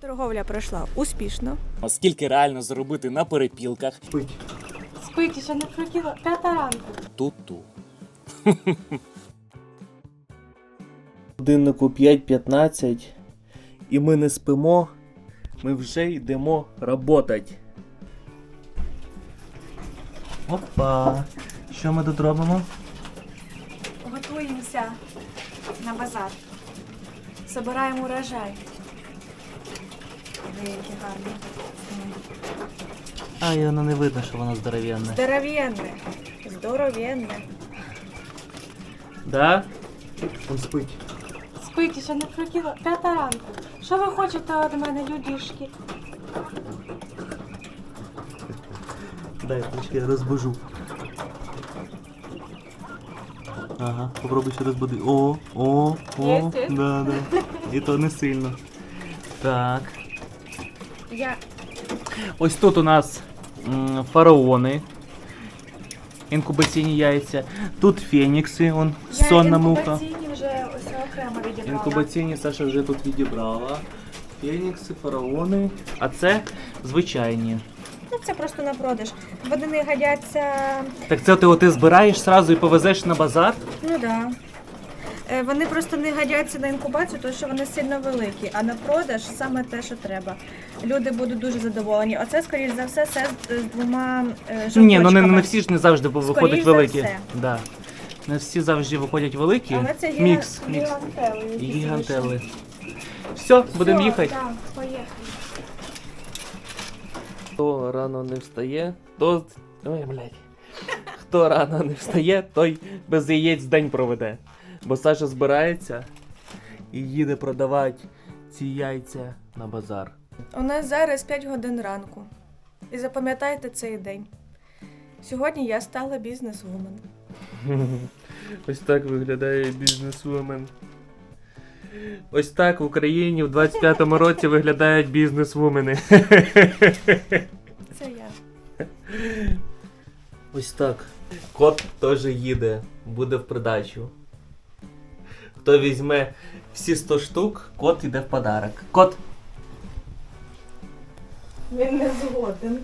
Торговля пройшла успішно. А скільки реально заробити на перепілках? Спить, Спить, ще не прокинула. П'ята ранку. Ту-ту. Годиннику 5.15 і ми не спимо, ми вже йдемо работать. Опа! Що ми тут робимо? Готуємося на базар. Собираємо урожай. Деякі гарні. А, і воно не видно, що воно здоровенне. Здоровенне. Здоровенне. Да? Он спить. Спить, ще не прокинула. П'ята ранку. Що ви хочете від мене, людішки? Дай трішки я розбужу. Ага, попробуй ще розбуди. О, о, о. Є, є? Да, да. І то не сильно. Так. Я Ось тут у нас м, фараони. Інкубаційні яйця. Тут фенікси, он сонна муха. інкубаційні вже ось окремо відібрала. Інкубаційні Саша вже тут відібрала. Фенікси, фараони. А це звичайні. Ну, це просто на продаж. Вони не годяться. Так це ти, ти збираєш сразу і повезеш на базар? Ну да. Е, Вони просто не годяться на інкубацію, тому що вони сильно великі, а на продаж саме те, що треба. Люди будуть дуже задоволені. Оце, скоріш за все, все з, з двома е, Ні, ну не, не всі ж не завжди виходять за великі. все. Да. Не всі завжди виходять великі. Але це є Мікс, мікс. гігантели. якісь Гігантели. Все, будемо їхати. Так, поїхали. Хто рано не встає, то. Ой, блядь. Хто рано не встає, той без яєць день проведе. Бо Саша збирається і їде продавати ці яйця на базар. У нас зараз 5 годин ранку. І запам'ятайте цей день. Сьогодні я стала бізнес-вумен. Ось так виглядає бізнесвумен. Ось так в Україні в 25-му році виглядають бізнесвумени. Це я. Ось так. Кот теж їде, буде в придачу. Хто візьме всі 100 штук, кот йде в подарок. Кот, Він не згоден.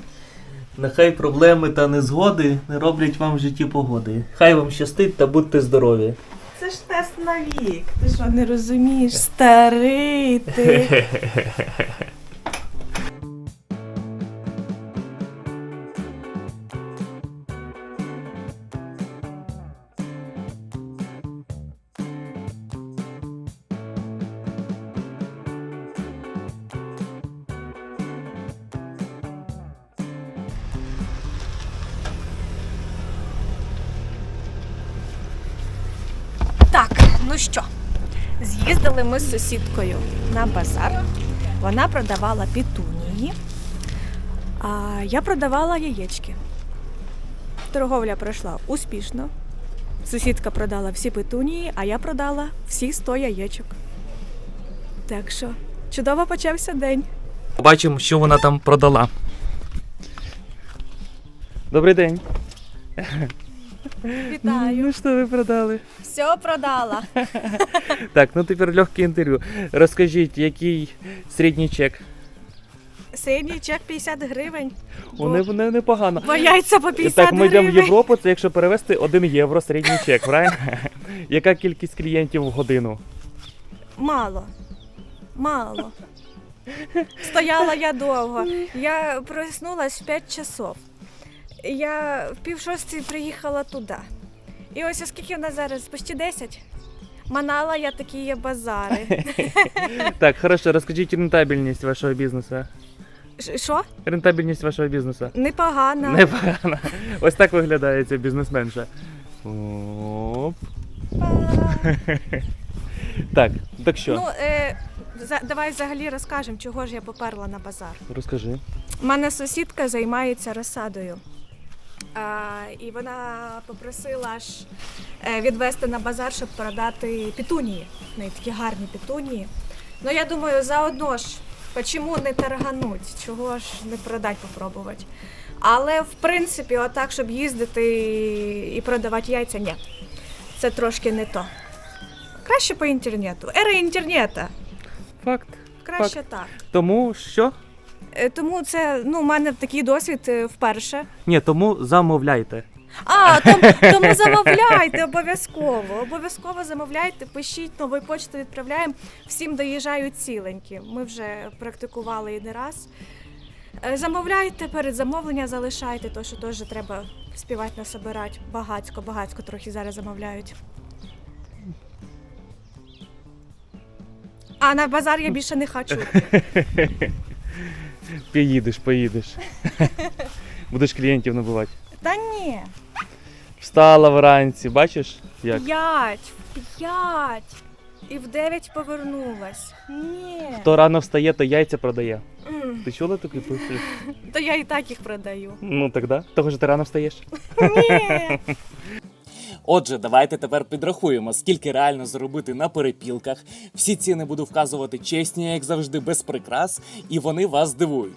нехай проблеми та незгоди не роблять вам в житті погоди. Хай вам щастить та будьте здорові. Це ж тест на вік. Ти що не розумієш? Старий ти. ну що, з'їздили ми з сусідкою на базар. Вона продавала пітунії, а я продавала яєчки. Торговля пройшла успішно. Сусідка продала всі петунії, а я продала всі 100 яєчок. Так що, чудово почався день. Побачимо, що вона там продала. Добрий день. Вітаю! Ну що ви продали? Все продала. Так, ну тепер легке інтерв'ю. Розкажіть, який середній чек? Середній чек 50 гривень. Вони не, непогано. Бо яйця по 50 Так, ми йдемо в гривень. Європу, це якщо перевести 1 євро середній чек, правильно? Яка кількість клієнтів в годину? Мало. Мало. Стояла я довго. Я проснулась в 5 часов. Я в пів шостій приїхала туди. І ось оскільки в нас зараз почти 10. Манала я такі є базари. Так, хорошо, розкажіть рентабельність вашого бізнесу. Ш- Що? Рентабельність вашого бізнесу. Непогано. Непогано. Ось так виглядає ця бізнесменша. Оп. Так, так що? Ну, е, за- давай взагалі розкажемо, чого ж я поперла на базар. Розкажи. У мене сусідка займається розсадою. І вона попросила аж е, відвести на базар, щоб продати петунії. В неї такі гарні петунії. Ну я думаю, заодно ж, чому не таргануть, чого ж не продати, попробувати. Але в принципі, отак, щоб їздити і продавати яйця, ні. Це трошки не то. Краще по інтернету. Ера інтернету. Факт. Краще так. Тому що? Е, Тому це ну, у мене такий досвід е, вперше. Ні, тому замовляйте. А, тому, тому замовляйте обов'язково. Обов'язково замовляйте, пишіть новою почтою відправляємо. Всім доїжджають ціленькі. Ми вже практикували і не раз. Е, Замовляйте перед замовленням, залишайте, то що теж треба співати насобирати. Багацько, багацько трохи зараз замовляють. А на базар я більше не хочу. Поїдеш, поїдеш. Будеш клієнтів набувати. Та ні. Встала вранці, бачиш? Як? П'ять, п'ять. І в дев'ять повернулась. Ні. Хто рано встає, то яйця продає. М, Ти чула такий прислів? То я і так їх продаю. Ну так да. Того що ти рано встаєш. Ні. Отже, давайте тепер підрахуємо, скільки реально заробити на перепілках. Всі ціни буду вказувати чесні, як завжди, без прикрас, і вони вас здивують.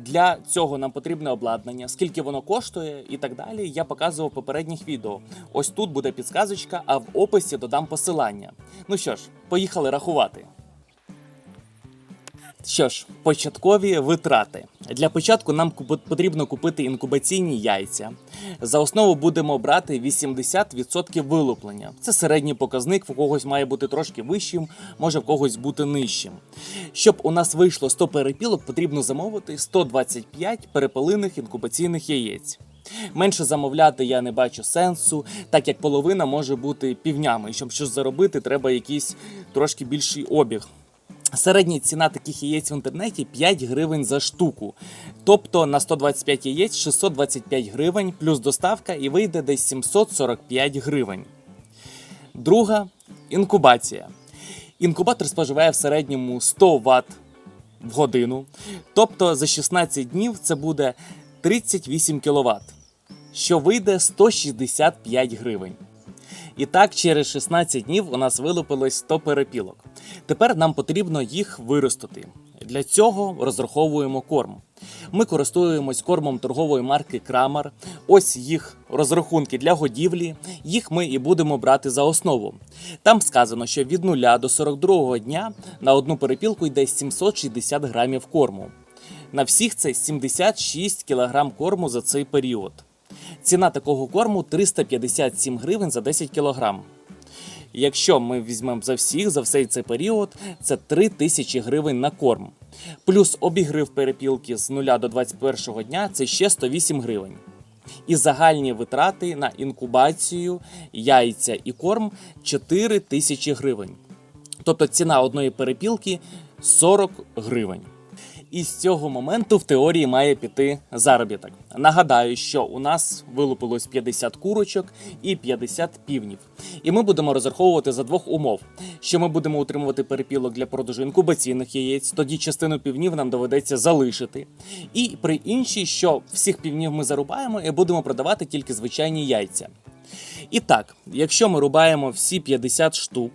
Для цього нам потрібне обладнання, скільки воно коштує і так далі. Я показував в попередніх відео. Ось тут буде підсказочка, а в описі додам посилання. Ну що ж, поїхали рахувати. Що ж, початкові витрати. Для початку нам потрібно купити інкубаційні яйця. За основу будемо брати 80% вилуплення. Це середній показник, в когось має бути трошки вищим, може в когось бути нижчим. Щоб у нас вийшло 100 перепілок, потрібно замовити 125 перепелиних інкубаційних яєць. Менше замовляти я не бачу сенсу, так як половина може бути півнями. І щоб щось заробити, треба якийсь трошки більший обіг. Середня ціна таких яєць в інтернеті 5 гривень за штуку. Тобто на 125 яєць 625 гривень, плюс доставка і вийде десь 745 гривень. Друга інкубація. Інкубатор споживає в середньому 100 Вт в годину. Тобто за 16 днів це буде 38 кВт, що вийде 165 гривень. І так, через 16 днів у нас вилупилось 100 перепілок. Тепер нам потрібно їх виростити. Для цього розраховуємо корм. Ми користуємось кормом торгової марки Крамар. Ось їх розрахунки для годівлі. Їх ми і будемо брати за основу. Там сказано, що від 0 до 42 дня на одну перепілку йде 760 грамів корму. На всіх це 76 кг корму за цей період. Ціна такого корму 357 гривень за 10 кг. Якщо ми візьмемо за всіх, за всей цей період, це 3 тисячі гривень на корм. Плюс обігрив перепілки з 0 до 21 дня це ще 108 гривень. І загальні витрати на інкубацію, яйця і корм 4 тисячі гривень. Тобто ціна одної перепілки 40 гривень. І з цього моменту в теорії має піти заробіток. Нагадаю, що у нас вилупилось 50 курочок і 50 півнів. І ми будемо розраховувати за двох умов: що ми будемо утримувати перепілок для продажу інкубаційних яєць, тоді частину півнів нам доведеться залишити. І при іншій, що всіх півнів ми зарубаємо і будемо продавати тільки звичайні яйця. І так, якщо ми рубаємо всі 50 штук,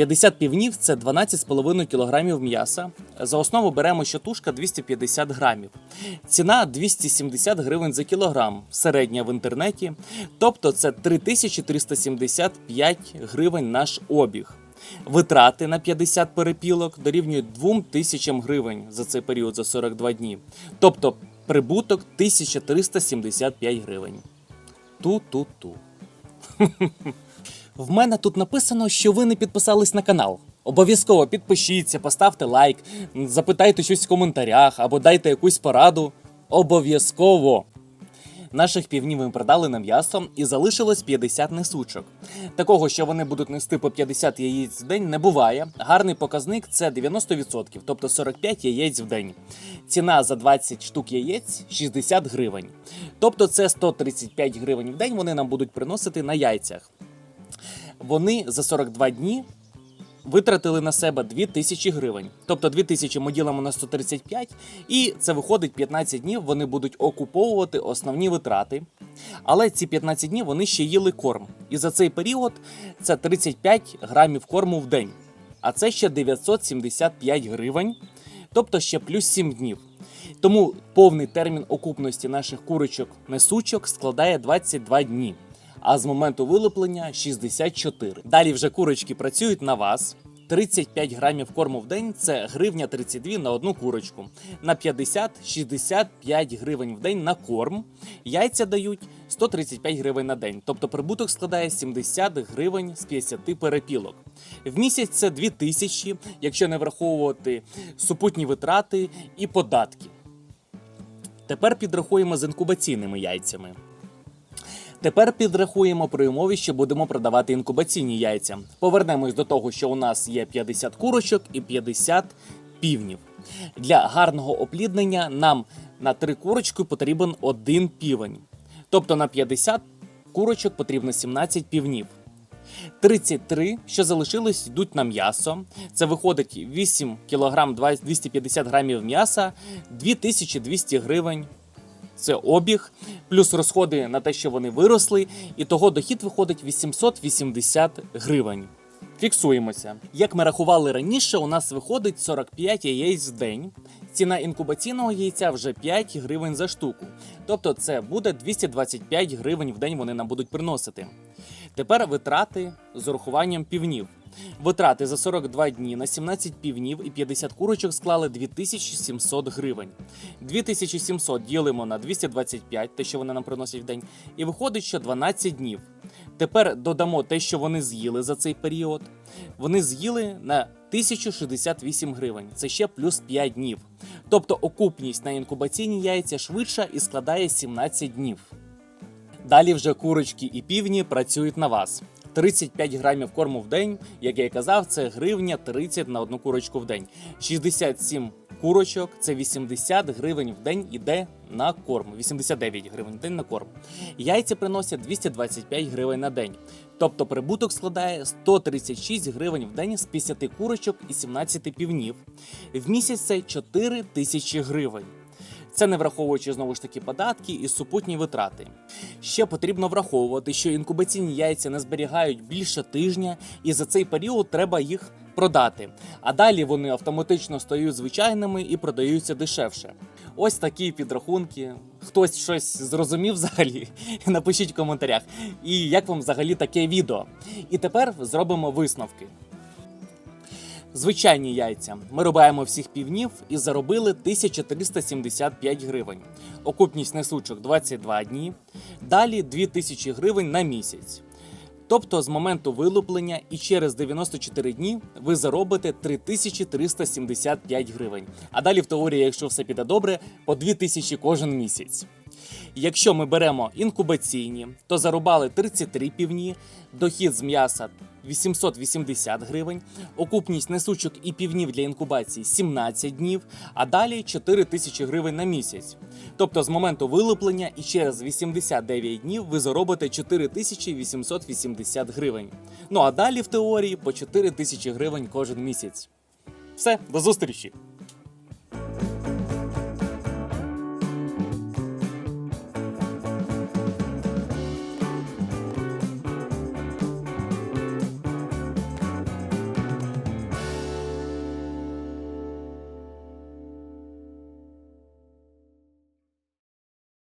50 півнів це 12,5 кг м'яса. За основу беремо щотушка 250 грамів. Ціна 270 гривень за кілограм, середня в інтернеті. Тобто це 3375 гривень наш обіг. Витрати на 50 перепілок дорівнюють 2000 гривень за цей період за 42 дні. Тобто прибуток 1375 гривень. Ту-ту-ту. В мене тут написано, що ви не підписались на канал. Обов'язково підпишіться, поставте лайк, запитайте щось в коментарях або дайте якусь пораду. Обов'язково. Наших півнів ми продали на м'ясо і залишилось 50 несучок. Такого, що вони будуть нести по 50 яєць в день, не буває. Гарний показник це 90%, тобто 45 яєць в день. Ціна за 20 штук яєць 60 гривень. Тобто це 135 гривень в день вони нам будуть приносити на яйцях вони за 42 дні витратили на себе 2000 гривень. Тобто 2000 ми ділимо на 135, і це виходить 15 днів. Вони будуть окуповувати основні витрати. Але ці 15 днів вони ще їли корм. І за цей період це 35 грамів корму в день. А це ще 975 гривень, тобто ще плюс 7 днів. Тому повний термін окупності наших курочок несучок складає 22 дні. А з моменту вилуплення 64. Далі вже курочки працюють на вас. 35 грамів корму в день це гривня 32 на одну курочку. На 50-65 гривень в день на корм. Яйця дають 135 гривень на день. Тобто прибуток складає 70 гривень з 50 перепілок. В місяць це 2000, якщо не враховувати супутні витрати і податки. Тепер підрахуємо з інкубаційними яйцями. Тепер підрахуємо при умові, що будемо продавати інкубаційні яйця. Повернемось до того, що у нас є 50 курочок і 50 півнів. Для гарного опліднення нам на 3 курочки потрібен один півень. Тобто на 50 курочок потрібно 17 півнів. 33, що залишились, йдуть на м'ясо. Це виходить 8 кг 250 грамів м'яса, 2200 гривень це обіг, плюс розходи на те, що вони виросли, і того дохід виходить 880 гривень. Фіксуємося. Як ми рахували раніше, у нас виходить 45 яєць в день. Ціна інкубаційного яйця вже 5 гривень за штуку. Тобто це буде 225 гривень в день вони нам будуть приносити. Тепер витрати з урахуванням півнів. Витрати за 42 дні на 17 півнів і 50 курочок склали 2700 гривень. 2700 ділимо на 225, те, що вони нам приносять в день, і виходить, що 12 днів. Тепер додамо те, що вони з'їли за цей період. Вони з'їли на 1068 гривень. Це ще плюс 5 днів. Тобто окупність на інкубаційні яйця швидша і складає 17 днів. Далі вже курочки і півні працюють на вас. 35 грамів корму в день, як я і казав, це гривня 30 на одну курочку в день. 67 курочок це 80 гривень в день іде на корм. 89 гривень в день на корм. Яйця приносять 225 гривень на день. Тобто прибуток складає 136 гривень в день з 50 курочок і 17 півнів. В місяць це 4 тисячі гривень. Це не враховуючи знову ж таки податки і супутні витрати. Ще потрібно враховувати, що інкубаційні яйця не зберігають більше тижня, і за цей період треба їх продати. А далі вони автоматично стають звичайними і продаються дешевше. Ось такі підрахунки. Хтось щось зрозумів взагалі? Напишіть в коментарях. І як вам взагалі таке відео? І тепер зробимо висновки. Звичайні яйця. Ми рубаємо всіх півнів і заробили 1375 гривень. Окупність несучок 22 дні. Далі 2000 гривень на місяць. Тобто з моменту вилуплення і через 94 дні ви заробите 3375 гривень. А далі в теорії, якщо все піде добре, по 2000 кожен місяць. Якщо ми беремо інкубаційні, то зарубали 33 півні, дохід з м'яса 880 гривень, окупність несучок і півнів для інкубації 17 днів, а далі 4 тисячі гривень на місяць. Тобто з моменту вилуплення і через 89 днів ви заробите 4880 гривень. Ну а далі в теорії по 4 тисячі гривень кожен місяць. Все, до зустрічі!